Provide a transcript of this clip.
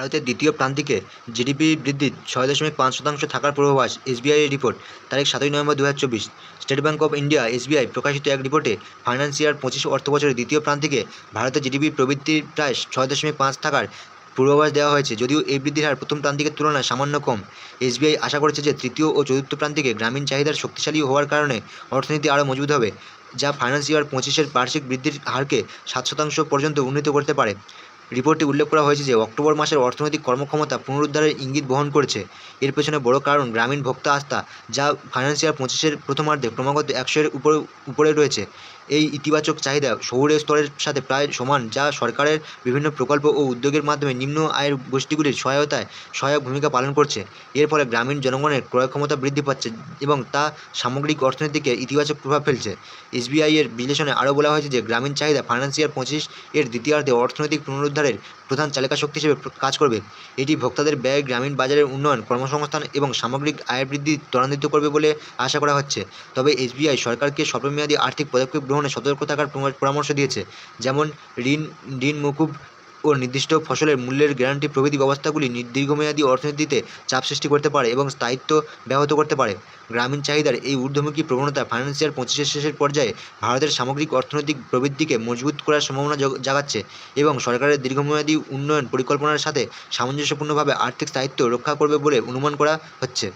ভারতের দ্বিতীয় প্রান্তিকে জিডিপি বৃদ্ধির ছয় দশমিক পাঁচ শতাংশ থাকার পূর্বাভাস এসবিআই রিপোর্ট, তারিখ সাতই নভেম্বর দু হাজার চব্বিশ। State bank of India, SBI, প্রকাশিত এক রিপোর্টে ফাইন্যান্সিয়াল পঁচিশ অর্থবছরের দ্বিতীয় প্রান্তিকে ভারতের জিডিপি প্রবৃদ্ধির প্রায় ছয় দশমিক পাঁচ থাকার পূর্বাভাস দেওয়া হয়েছে, যদিও এই বৃদ্ধির হার প্রথম প্রান্তিকের তুলনায় সামান্য কম। এসবিআই আশা করেছে যে তৃতীয় ও চতুর্থ প্রান্তিকে গ্রামীণ চাহিদার শক্তিশালী হওয়ার কারণে অর্থনীতি আরও মজবুত হবে, যা ফাইন্যান্সিয়াল পঁচিশের বার্ষিক বৃদ্ধির হারকে সাত শতাংশ পর্যন্ত উন্নীত করতে পারে। রিপোর্টে উল্লেখ করা হয়েছে যে, অক্টোবর মাসের অর্থনৈতিক কর্মক্ষমতা পুনরুদ্ধারের ইঙ্গিত বহন করছে। এর পেছনে বড় কারণ গ্রামীণ ভোক্তা আস্থা, যা ফাইন্যান্সিয়াল পঁচিশের প্রথমার্ধে ক্রমাগত একশোর উপরে উপরে রয়েছে। এই ইতিবাচক চাহিদা শহুরে স্তরের সাথে প্রায় সমান, যা সরকারের বিভিন্ন প্রকল্প ও উদ্যোগের মাধ্যমে নিম্ন আয়ের গোষ্ঠীগুলির সহায়তায় সহায়ক ভূমিকা পালন করছে। এর ফলে গ্রামীণ জনগণের ক্রয় ক্ষমতা বৃদ্ধি পাচ্ছে এবং তা সামগ্রিক অর্থনীতিকে ইতিবাচক প্রভাব ফেলছে। এসবিআই এর বিশ্লেষণে আরও বলা হয়েছে যে, গ্রামীণ চাহিদা ফাইন্যান্সিয়াল পঁচিশ এর দ্বিতীয়ার্ধে অর্থনৈতিক পুনরুদ্ধারের প্রধান চালিকা শক্তি হিসেবে কাজ করবে। এটি ভোক্তাদের ব্যয়, গ্রামীণ বাজারের উন্নয়ন, কর্মসংস্থান এবং সামগ্রিক আয় বৃদ্ধি ত্বরান্বিত করবে বলে আশা করা হচ্ছে। তবে এসবিআই সরকারকে স্বল্পমেয়াদী আর্থিক পদক্ষেপ গ্রহণে সতর্ক থাকার পরামর্শ দিয়েছে, যেমন ঋণ ঋণ মকুব ও নির্দিষ্ট ফসলের মূল্যের গ্যারান্টি প্রভৃতি ব্যবস্থাগুলি দীর্ঘমেয়াদী অর্থনীতিতে চাপ সৃষ্টি করতে পারে এবং স্থায়িত্ব ব্যাহত করতে পারে। গ্রামীণ চাহিদার এই ঊর্ধ্বমুখী প্রবণতা ফাইন্যান্সিয়াল পঁচিশের শেষের পর্যায়ে ভারতের সামগ্রিক অর্থনৈতিক প্রবৃদ্ধিকে মজবুত করার সম্ভাবনা জগ- জাগাচ্ছে এবং সরকারের দীর্ঘমেয়াদী উন্নয়ন পরিকল্পনার সাথে সামঞ্জস্যপূর্ণভাবে আর্থিক স্থায়িত্ব রক্ষা করবে বলে অনুমান করা হচ্ছে।